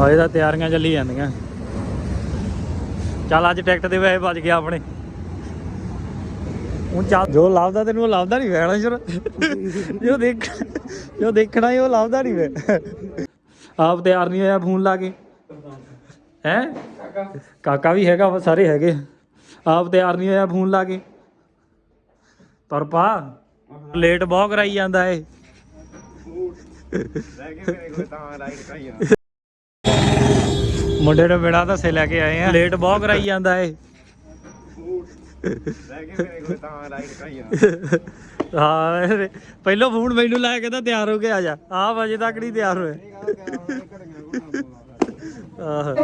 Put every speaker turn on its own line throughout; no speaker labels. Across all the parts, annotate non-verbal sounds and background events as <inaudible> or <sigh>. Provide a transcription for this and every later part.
ਹਾਏ ਤਾਂ ਤਿਆਰੀਆਂ ਚੱਲੀ ਜਾਂਦੀਆਂ। ਚੱਲ ਅੱਜ ਟਿਕਟ ਦੇ ਵੈਸੇ ਬਚ ਗਿਆ ਆਪਣੇ। ਉਹ ਚੱਲ ਜੋ ਲੱਭਦਾ ਤੈਨੂੰ ਉਹ ਲੱਭਦਾ ਨਹੀਂ ਵੇਣਾ ਸ਼ਰ ਜੋ ਦੇਖ ਜੋ ਦੇਖਣਾ ਹੀ ਉਹ ਲੱਭਦਾ ਨਹੀਂ ਵੇ ਆਪ ਤਿਆਰ ਨਹੀਂ ਹੋਇਆ ਫੋਨ ਲਾ ਕੇ। ਹੈ? ਕਾਕਾ ਵੀ ਹੈਗਾ, ਸਾਰੇ ਹੈਗੇ। ਆਪ ਤਿਆਰ ਨਹੀਂ ਹੋਇਆ ਫੋਨ ਲਾ ਕੇ। ਤੁਰ ਪਾ। ਲੇਟ ਬਹੁਤ ਕਰਾਈ ਜਾਂਦਾ ਏ। ਮੁੰਡੇ ਨੂੰ ਬਿਨਾ ਦੱਸੇ ਲੈ ਕੇ ਆਏ ਆ। ਲੇਟ ਬਹੁਤ ਕਰਾਈ ਜਾਂਦਾ ਏ ਹਾਂ ਪਹਿਲੋਂ ਫੋਨ ਮੈਨੂੰ ਲਾਇਆ ਕਹਿੰਦਾ ਤਿਆਰ ਹੋ ਕੇ ਆ ਜਾ। ਆਪ ਅਜੇ ਤੱਕ ਨਹੀਂ ਤਿਆਰ ਹੋਏ ਆਹ।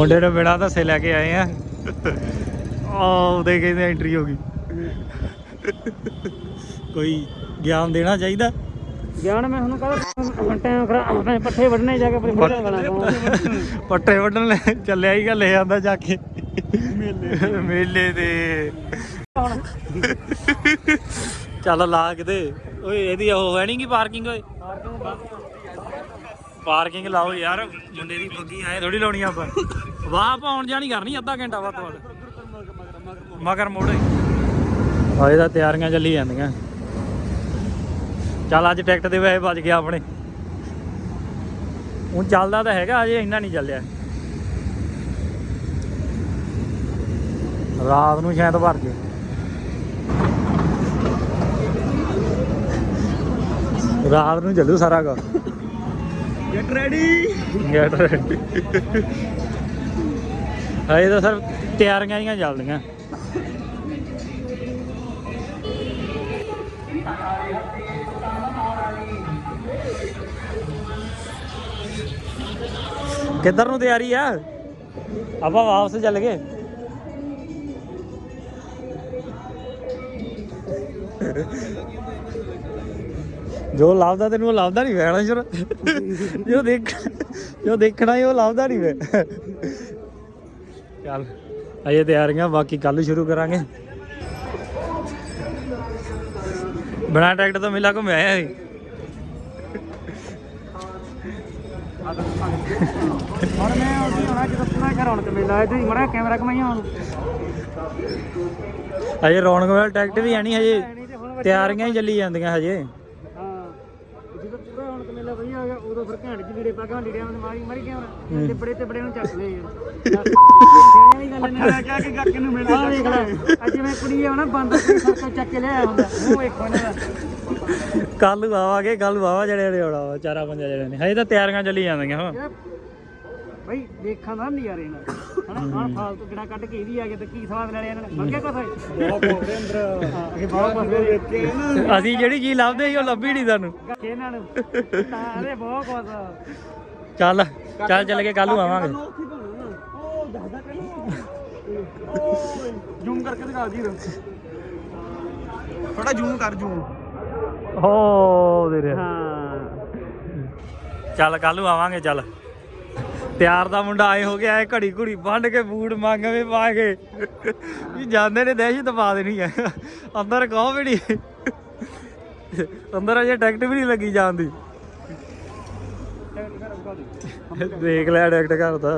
ਮੁੰਡੇ ਨੂੰ ਬਿਨਾ ਦੱਸੇ ਲੈ ਕੇ ਆਏ ਆ। ਆਹ ਉਹਦੇ ਕਹਿੰਦੇ ਐਂਟਰੀ ਹੋ ਗਈ। ਕੋਈ ਗਿਆਨ ਦੇਣਾ ਚਾਹੀਦਾ?
ਗਿਆਨ ਮੈਂ ਹੁਣ ਕਹਿੰਦਾ ਟਾਈਮ ਖਰਾ ਪੱਠੇ ਵੱਢਣੇ ਜਾ ਕੇ ਆਪਣੀ ਫੋਟੋ ਬਣਾ
ਪੱਟੇ ਵੱਢਣ ਲੈ ਚੱਲਿਆ ਹੀ ਲੈ ਆਂਦਾ ਜਾ ਕੇ। ਮੇਲੇ ਮੇਲੇ ਤੇ ਚੱਲ ਲਾ ਕਿਤੇ। ਓਏ ਇਹਦੀ ਉਹ ਹੈ ਨਹੀਂ ਕਿ ਪਾਰਕਿੰਗ ਓਏ। ਪਾਰਕਿੰਗ ਲਾਓ ਯਾਰ, ਮੁੰਡੇ ਦੀ ਬੱਗੀ ਐ ਥੋੜੀ ਲਾਉਣੀ ਆਪਾਂ। ਵਾਹ ਪਾਉਣ ਜਾਣੀ ਕਰਨੀ ਅੱਧਾ ਘੰਟਾ ਵੱਧ ਤੋਂ ਮਗਰ ਮੋੜੇ। ਹਾਏ ਤਾਂ ਤਿਆਰੀਆਂ ਚੱਲੀ ਜਾਂਦੀਆਂ। ਚੱਲ ਅੱਜ ਟਿਕਟ ਦੇ ਵੈਸੇ ਬਚ ਗਿਆ ਆਪਣੇ। ਹੁਣ ਚੱਲਦਾ ਤਾਂ ਹੈਗਾ ਅਜੇ ਇੰਨਾ ਨਹੀਂ ਚੱਲਿਆ। ਰਾਤ ਨੂੰ ਸ਼ਾਇਦ ਭਰ ਜੇ। ਰਾਤ ਨੂੰ ਚੱਲੂ ਸਾਰਾ ਕੁਝ
ਗੈਟ ਰੈਡੀ
ਗੈਟ ਰੈਡੀ ਹਾਏ ਤਾਂ ਸਰ ਤਿਆਰੀਆਂ ਹੀ ਚੱਲਦੀਆਂ। ਕਿੱਧਰ ਨੂੰ ਤਿਆਰੀ ਆ? ਆਪਾਂ ਵਾਪਸ ਚੱਲ ਗਏ। ਜੋ ਲੱਭਦਾ ਤੈਨੂੰ ਉਹ ਲੱਭਦਾ ਨਹੀਂ ਵੇਣਾ ਸ਼ਰ ਜੋ ਦੇਖ ਜੋ ਦੇਖਣਾ ਹੀ ਉਹ ਲੱਭਦਾ ਨਹੀਂ ਵੇ। ਚੱਲ ਅਜੇ ਤਿਆਰੀਆਂ ਬਾਕੀ ਕੱਲ ਸ਼ੁਰੂ ਕਰਾਂਗੇ। ਬਣਾ ਟਿਕਟ ਤੋਂ ਮਿਲਾ ਘੁੰਮਿਆ ਆਇਆ ਸੀ।
ਹੁਣ ਮੈਂ ਉੱਥੇ ਹੋਣਾ ਜਦੋਂ ਪੂਰਾ ਘਰ ਆਉਣ ਤੇ ਮੇਲਾ ਇੱਥੇ ਮੜਾ ਕੈਮਰਾ ਕਮਾਈਆਂ ਹੁਣ
ਅਜੇ ਰੌਣਕ ਵਾਲਾ ਟਿਕਟ ਵੀ ਆਣੀ ਹਜੇ। ਤਿਆਰੀਆਂ ਹੀ ਚੱਲੀ ਜਾਂਦੀਆਂ ਹਜੇ
ਹਾਂ ਜਦੋਂ ਪੂਰਾ ਆਉਣ ਤੇ ਮੇਲਾ ਵਧੀਆ ਹੋ ਗਿਆ ਉਦੋਂ ਫਿਰ ਘੈਂਟ ਜੀ ਵੀਰੇ ਪਾਗਾ ਲੀੜਿਆਂ ਨੂੰ ਮਾਰੀ ਮਾਰੀ ਕੈਮਰਾ ਤੇ ਬੜੇ ਤੇ ਬੜੇ ਨੂੰ ਚੱਕ ਲਏ ਯਾਰ ਸਿਆਣੇ ਵਾਲੀ ਗੱਲ ਨੇ ਮੈਂ ਕਿਹਾ ਕਿ ਗੱਕ ਨੂੰ ਮਿਲਿਆ ਵੇਖ ਲੈ। ਅੱਜ ਮੈਂ ਕੁੜੀ ਆ ਨਾ ਬੰਦ ਚੱਕ ਕੇ ਹੁੰਦਾ ਦਾ।
ਕੱਲ ਆਵਾਂਗੇ ਕੱਲ ਆਵਾ ਜਿਹੜੇ ਜਿਹੜੇ ਆਉਣਾ ਚਾਰਾਂ ਪੰਜਾਂ ਜਿਹੜੇ ਨੇ। ਹਜੇ ਤਾਂ ਤਿਆਰੀਆਂ ਚੱਲੀ ਜਾਂਦੀਆਂ ਹਾਂ।
ਬਈ ਦੇਖਾਂ ਦਾ ਨਜ਼ਾਰੇ ਨਾਲ। ਹਨਾ ਆਹ ਫਾਲਤੂ ਕਿਹੜਾ ਕੱਢ ਕੇ ਇਹਦੀ ਆ ਗਿਆ ਤੇ ਕੀ ਸਵਾਦ ਲੈ ਲਿਆ ਇਹਨਾਂ ਨੇ? ਮੰਗਿਆ ਕੁਛ? ਬਹੁਤ ਅੰਦਰ। ਵੇਖ ਕੇ ਨਾ <laughs>
ਅਸੀਂ ਜਿਹੜੀ ਚੀਜ਼ ਲੱਭਦੇ ਸੀ ਉਹ ਲੱਭੀ ਨਹੀਂ ਸਾਨੂੰ।
ਇਹਨਾਂ ਨੂੰ। ਤਾਂ ਅਰੇ ਬਹੁਤ ਕੁਛ।
ਚੱਲ ਚੱਲ ਚੱਲ ਕੇ ਕੱਲ ਨੂੰ ਆਵਾਂਗੇ।
ਉਹ ਦੱਸਦਾ ਕਹਿੰਦਾ ਜ਼ੂਮ ਕਰਕੇ ਦਿਖਾ ਦੀ ਥੋੜਾ ਜ਼ੂਮ ਕਰ ਜ਼ੂਮ।
ਹੋ ਤੇਰੇ।
ਹਾਂ।
ਚੱਲ ਕੱਲ ਨੂੰ ਆਵਾਂਗੇ ਚੱਲ। ਤਿਆਰ ਦਾ ਮੁੰਡਾ ਆਏ ਹੋ ਗਿਆ ਐ ਘੜੀ ਘੁੜੀ ਬੰਨ ਕੇ ਬੂਟ ਮੰਗਵੇਂ ਪਾ ਕੇ। ਵੀ ਜਾਂਦੇ ਨੇ, ਦਹਿਸ਼ਤ ਪਾ ਦੇਣੀ ਐ ਅੰਦਰ ਕਹੋ ਵੀ ਨਹੀਂ ਅੰਦਰ ਅਜੇ ਟਿਕਟ ਵੀ ਨਹੀਂ ਲੱਗੀ ਜਾਂਦੀ ਦੇਖ ਲੈ, ਟਿਕਟ ਕਰਦਾ